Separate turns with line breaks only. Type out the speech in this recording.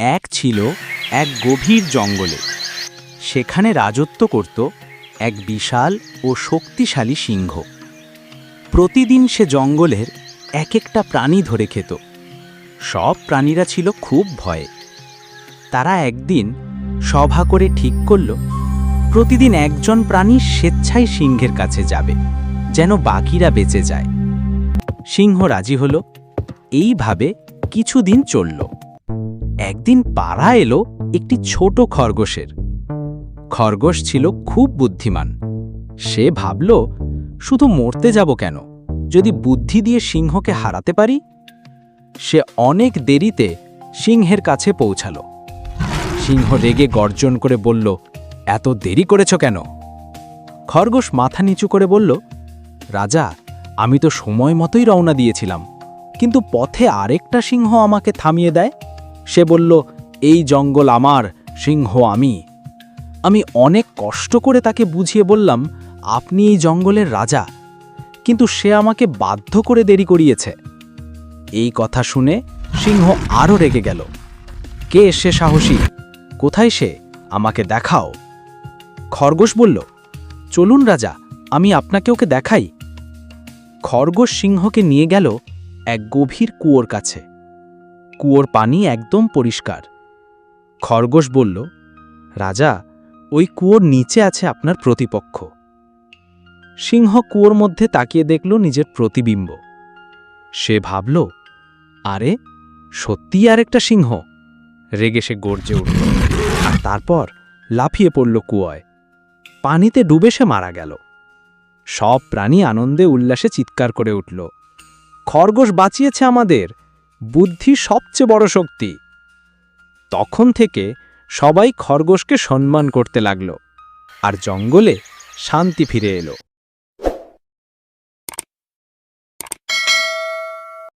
এক ছিল এক গভীর জঙ্গলে। সেখানে রাজত্ব করত এক বিশাল ও শক্তিশালী সিংহ। প্রতিদিন সে জঙ্গলের এক একটা প্রাণী ধরে খেত। সব প্রাণীরা ছিল খুব ভয়ে। তারা একদিন সভা করে ঠিক করল, প্রতিদিন একজন প্রাণী স্বেচ্ছায় সিংহের কাছে যাবে, যেন বাকিরা বেঁচে যায়। সিংহ রাজি হল, এইভাবে কিছুদিন চলল। একদিন পাড়া এলো একটি ছোট খরগোশের। খরগোশ ছিল খুব বুদ্ধিমান। সে ভাবল, শুধু মরতে যাব কেন? যদি বুদ্ধি দিয়ে সিংহকে হারাতে পারি? সে অনেক দেরিতে সিংহের কাছে পৌঁছালো। সিংহ রেগে গর্জন করে বলল, এত দেরি করেছ কেন? খরগোশ মাথা নিচু করে বলল, রাজা, আমি তো সময় মতোই রওনা দিয়েছিলাম, কিন্তু পথে আরেকটা সিংহ আমাকে থামিয়ে দেয়। সে বলল, এই জঙ্গল আমার, সিংহ আমি। আমি অনেক কষ্ট করে তাকে বুঝিয়ে বললাম, আপনি এই জঙ্গলের রাজা। কিন্তু সে আমাকে বাধ্য করে দেরি করিয়েছে। এই কথা শুনে সিংহ আরও রেগে গেল। কে সে সাহসী? কোথায় সে? আমাকে দেখাও। খরগোশ বলল, চলুন রাজা, আমি আপনাকে ওকে দেখাই। খরগোশ সিংহকে নিয়ে গেল এক গভীর কুয়োর কাছে। কুয়োর পানি একদম পরিষ্কার। খরগোশ বলল, রাজা, ওই কুয়োর নিচে আছে আপনার প্রতিপক্ষ। সিংহ কুয়োর মধ্যে তাকিয়ে দেখল নিজের প্রতিবিম্ব। সে ভাবল, আরে, সত্যিই আর একটা সিংহ। রেগে সে গর্জে উঠল। আর তারপর লাফিয়ে পড়ল কুয়োয়। পানিতে ডুবে সে মারা গেল। সব প্রাণী আনন্দে উল্লাসে চিৎকার করে উঠল, খরগোশ বাঁচিয়েছে আমাদের! বুদ্ধি সবচেয়ে বড় শক্তি। তখন থেকে সবাই খরগোশকে সম্মান করতে লাগল, আর জঙ্গলে শান্তি ফিরে এলো।